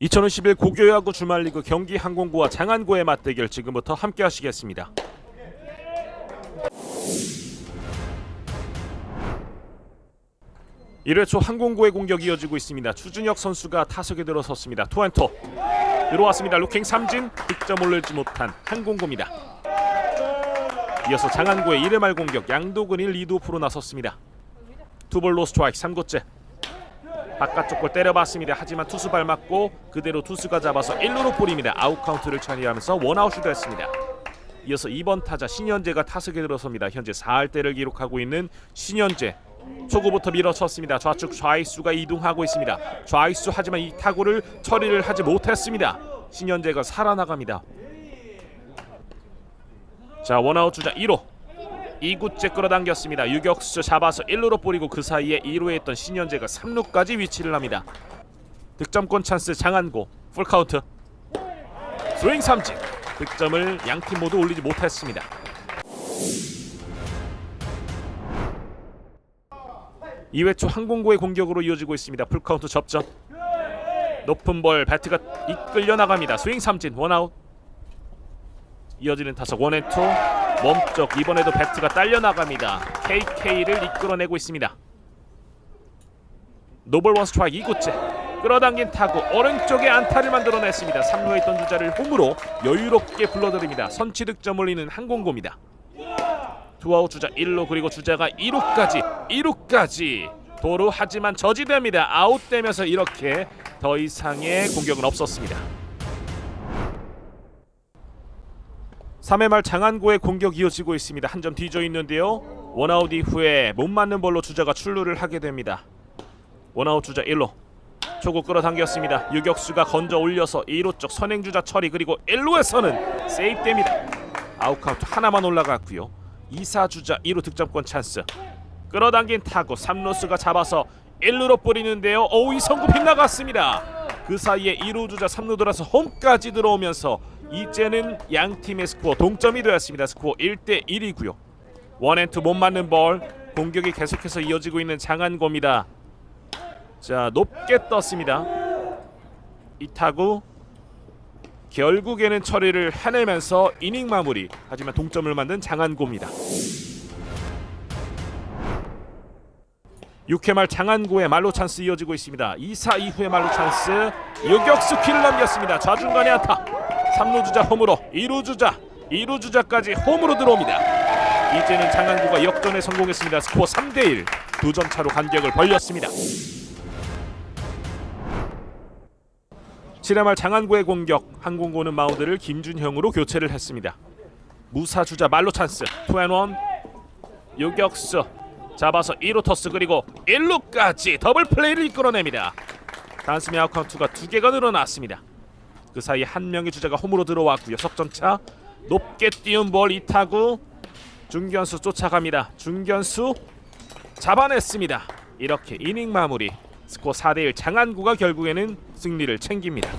2011 고교야구 주말리그 경기 항공구와 장안구의 맞대결 지금부터 함께 하시겠습니다. 일회 초 항공구의 공격이 이어지고 있습니다. 추준혁 선수가 타석에 들어섰습니다. 투앤토 들어왔습니다. 루킹 삼진 득점 올리지 못한 항공구입니다. 이어서 장안구의 1회 말 공격 양도근이 리드 오프로 나섰습니다. 투볼 로 스트라이크 3구째 바깥쪽 볼 때려봤습니다. 하지만 투수 발 맞고 그대로 투수가 잡아서 1루로 볼입니다. 아웃 카운트를 처리하면서 원아웃이 됐습니다. 이어서 2번 타자 신현재가 타석에 들어섭니다. 현재 4할대를 기록하고 있는 신현재 초구부터 밀어쳤습니다. 좌측 좌익수가 이동하고 있습니다. 좌익수 하지만 이 타구를 처리를 하지 못했습니다. 신현재가 살아나갑니다. 자 원아웃 주자 1호 2구째 끌어당겼습니다. 유격수 잡아서 1루로 뿌리고 그 사이에 2루에 있던 신현재가 3루까지 위치를 합니다. 득점권 찬스 장안고 풀카운트 스윙 삼진 득점을 양팀 모두 올리지 못했습니다. 이회초 항공고의 공격으로 이어지고 있습니다. 풀카운트 접전 높은 볼 배트가 이끌려 나갑니다. 스윙 삼진 원아웃 이어지는 타석 원앤투 몸쪽 이번에도 배트가 딸려 나갑니다. KK를 이끌어내고 있습니다. 노블 원 스트라이크 2구째 끌어당긴 타구 오른쪽에 안타를 만들어냈습니다. 3루에 있던 주자를 홈으로 여유롭게 불러들입니다. 선취 득점 올리는 항공고입니다. 투아웃 주자 1루 그리고 주자가 2루까지 2루까지 도루 하지만 저지됩니다. 아웃되면서 이렇게 더 이상의 공격은 없었습니다. 3회 말 장안고의 공격이 이어지고 있습니다. 한 점 뒤져 있는데요. 원아웃 이후에 못 맞는 볼로 주자가 출루를 하게 됩니다. 원아웃 주자 1루 초구 끌어당겼습니다. 유격수가 건져 올려서 2루 쪽 선행주자 처리 그리고 1루에서는 세이프됩니다. 아웃카운트 하나만 올라갔고요. 2사 주자 2루 득점권 찬스 끌어당긴 타구 3루수가 잡아서 1루로 뿌리는데요. 오 이성구 빗나갔습니다. 그 사이에 2루 주자 3루 돌아서 홈까지 들어오면서 이제는 양 팀의 스코어 동점이 되었습니다. 스코어 1대 1이고요. 원앤투 못 맞는 볼 공격이 계속해서 이어지고 있는 장안고입니다. 자 높게 떴습니다. 이 타구 결국에는 처리를 해내면서 이닝 마무리. 하지만 동점을 만든 장안고입니다. 6회 말 장안고의 말로 찬스 이어지고 있습니다. 2사 이후의 말로 찬스 유격수 키를 넘겼습니다. 좌중간에 안타. 3루 주자 홈으로 2루 주자 2루 주자까지 홈으로 들어옵니다. 이제는 장안고가 역전에 성공했습니다. 스코어 3대 1. 두 점 차로 간격을 벌렸습니다. 7회 말 장안고의 공격 항공고는 마운드를 김준형으로 교체를 했습니다. 무사 주자 말로 찬스 투앤원 유격수 잡아서 2루 터스 그리고 1루까지 더블 플레이를 이끌어냅니다. 단숨에 아웃 카운트가 두 개가 늘어났습니다. 그 사이 한 명의 주자가 홈으로 들어왔고요. 석점차 높게 띄운 볼 이타구 중견수 쫓아갑니다. 중견수 잡아냈습니다. 이렇게 이닝 마무리. 스코어 4대1 장안구가 결국에는 승리를 챙깁니다.